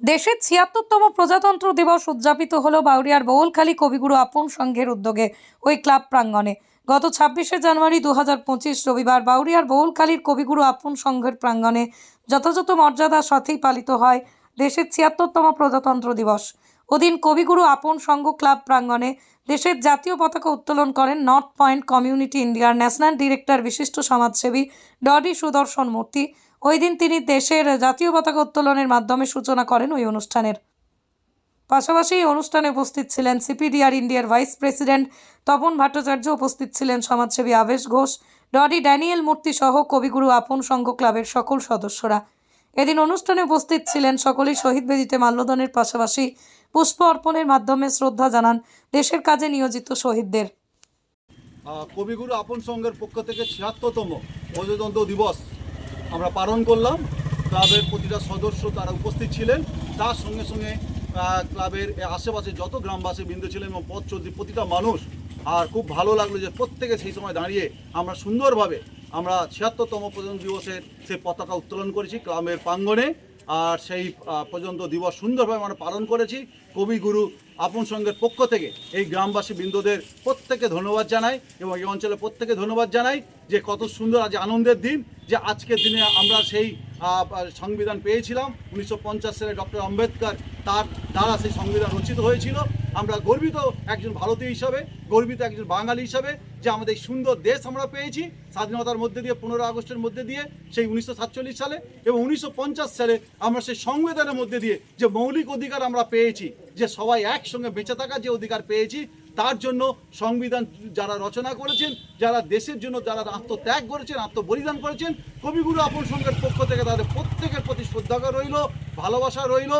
দেশের ছিয়াত্তরতম প্রজাতন্ত্র দিবস উদযাপিত হল বাউরিয়ার বৌলখালী কবিগুরু আপন সংঘের উদ্যোগে ওই ক্লাব প্রাঙ্গণে। গত ছাব্বিশে জানুয়ারি দু পঁচিশ রবিবার বাউরিয়ার বৌলখালীর কবিগুরু আপন সংঘের প্রাঙ্গণে যথাযথ মর্যাদার সাথেই পালিত হয় দেশের ছিয়াত্তরতম প্রজাতন্ত্র দিবস। ওদিন কবিগুরু আপন সংঘ ক্লাব প্রাঙ্গণে দেশের জাতীয় পতাকা উত্তোলন করেন নর্থ পয়েন্ট কমিউনিটি ইন্ডিয়ার ন্যাশনাল ডিরেক্টর বিশিষ্ট সমাজসেবী ডডি সুদর্শন মূর্তি। ওই দিন তিনি দেশের জাতীয় পতাকা উত্তোলনের মাধ্যমে সূচনা করেন ওই অনুষ্ঠানের। পাশাপাশি এই অনুষ্ঠানে উপস্থিত ছিলেন সিপিডিআর ইন্ডিয়ার ভাইস প্রেসিডেন্ট তপন ভট্টাচার্য, উপস্থিত ছিলেন সমাজসেবী আবেশ ঘোষ ডডি ড্যানিয়েল মূর্তি সহ কবিগুরু আপন সংঘ ক্লাবের সকল সদস্যরা। এদিন অনুষ্ঠানে উপস্থিত ছিলেন সকলেই শহীদ বেদিতে মাল্যদানের পাশাপাশি পুষ্প অর্পণের মাধ্যমে শ্রদ্ধা জানান দেশের কাজে নিয়োজিত শহীদদের। কবিগুরু আপন সংঘের পক্ষ থেকে ছিয়াত্তরতম প্রজাতন্ত্র দিবস আমরা পালন করলাম। ক্লাবের প্রতিটা সদস্য তারা উপস্থিত ছিলেন। তার সঙ্গে সঙ্গে ক্লাবের আশেপাশে যত গ্রামবাসী বৃন্দ ছিলেন এবং পথ চলতি প্রতিটা মানুষ, আর খুব ভালো লাগল যে প্রত্যেকে সেই সময় দাঁড়িয়ে আমরা সুন্দরভাবে আমরা ছিয়াত্তরতম প্রজন্ম দিবসের সেই পতাকা উত্তোলন করেছি ক্লাবের প্রাঙ্গণে। আর সেই পর্যন্ত দিবস সুন্দরভাবে আমরা পালন করেছি। কবিগুরু আপন সঙ্গের পক্ষ থেকে এই গ্রামবাসী বৃন্দদের প্রত্যেকে ধন্যবাদ জানাই এবং এই অঞ্চলে প্রত্যেকে ধন্যবাদ জানাই যে কত সুন্দর আজ আনন্দের দিন, যে আজকের দিনে আমরা সেই সংবিধান পেয়েছিলাম। উনিশশো পঞ্চাশ সালে ডক্টর আম্বেদকর তার দ্বারা সেই সংবিধান রচিত হয়েছিল। আমরা গর্বিত একজন ভারতীয় হিসাবে, গর্বিত একজন বাঙালি হিসাবে যে আমাদের সুন্দর দেশ আমরা পেয়েছি স্বাধীনতার মধ্যে দিয়ে পনেরো আগস্টের মধ্যে দিয়ে, সেই উনিশশো সাতচল্লিশ সালে এবং উনিশশো পঞ্চাশ সালে আমরা সেই সংবিধানের মধ্যে দিয়ে যে মৌলিক অধিকার আমরা পেয়েছি, যে সবাই একসঙ্গে বেঁচে থাকার যে অধিকার পেয়েছি, তার জন্য সংবিধান যারা রচনা করেছেন, যারা দেশের জন্য যারা আত্মত্যাগ করেছেন, আত্মবলিদান করেছেন, কবিগুরু আপন সংঘের পক্ষ থেকে তাদের প্রত্যেকের প্রতি শ্রদ্ধা রইল, ভালোবাসা রইল,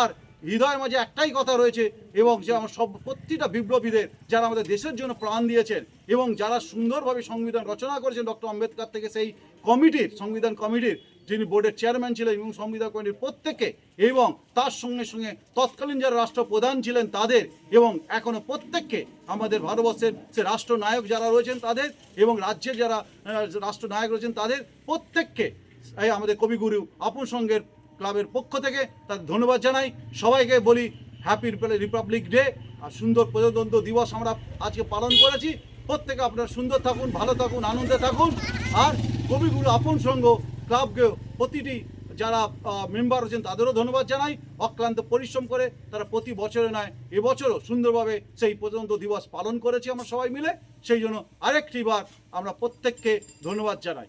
আর হৃদয়ের মাঝে একটাই কথা রয়েছে এবং যে আমার সব প্রতিটা বিপ্লবীদের যারা আমাদের দেশের জন্য প্রাণ দিয়েছেন এবং যারা সুন্দরভাবে সংবিধান রচনা করেছেন ডক্টর আম্বেদকর থেকে সেই কমিটির, সংবিধান কমিটির, যিনি বোর্ডের চেয়ারম্যান ছিলেন এবং সংবিধান কমিটির প্রত্যেকে এবং তার সঙ্গে সঙ্গে তৎকালীন যারা রাষ্ট্রপ্রধান ছিলেন তাদের এবং এখনও প্রত্যেককে আমাদের ভারতবর্ষের সে রাষ্ট্রনায়ক যারা রয়েছেন তাদের এবং রাজ্যের যারা রাষ্ট্রনায়ক রয়েছেন তাদের প্রত্যেককে, এই আমাদের কবিগুরু আপন সংঘের ক্লাবের পক্ষ থেকে তাদের ধন্যবাদ জানাই। সবাইকে বলি হ্যাপি রিপাবলিক ডে আর সুন্দর প্রজাতন্ত্র দিবস আমরা আজকে পালন করেছি। প্রত্যেকে আপনারা সুন্দর থাকুন, ভালো থাকুন, আনন্দে থাকুন। আর কবিগুরু আপন সঙ্গ ক্লাবকে প্রতিটি যারা মেম্বার আছেন তাদেরও ধন্যবাদ জানাই। অক্লান্ত পরিশ্রম করে তারা প্রতি বছরে নয়, এবছরও সুন্দরভাবে সেই প্রজাতন্ত্র দিবস পালন করেছি আমরা সবাই মিলে। সেই জন্য আরেকটি বার আমরা প্রত্যেককে ধন্যবাদ জানাই।